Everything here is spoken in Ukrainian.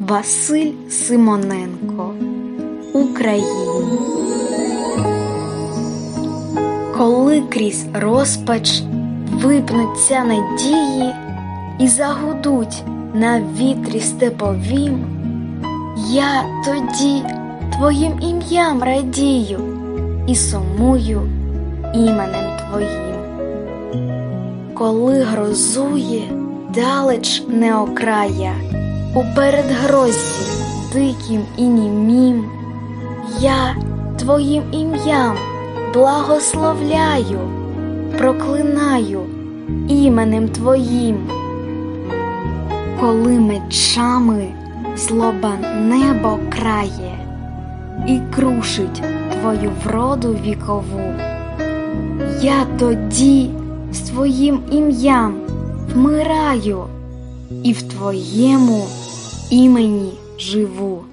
Василь Симоненко Україні. Коли крізь розпач випнуться надії і загудуть на вітрі степовім, я тоді твоїм ім'ям радію і сумую іменем твоїм. Коли грозує далеч неокрая, у передгрозі диким і німім, я твоїм ім'ям благословляю, проклинаю іменем твоїм. Коли мечами злоба небо крає і крушить твою вроду вікову, я тоді з твоїм ім'ям вмираю і в твоєму імені живу.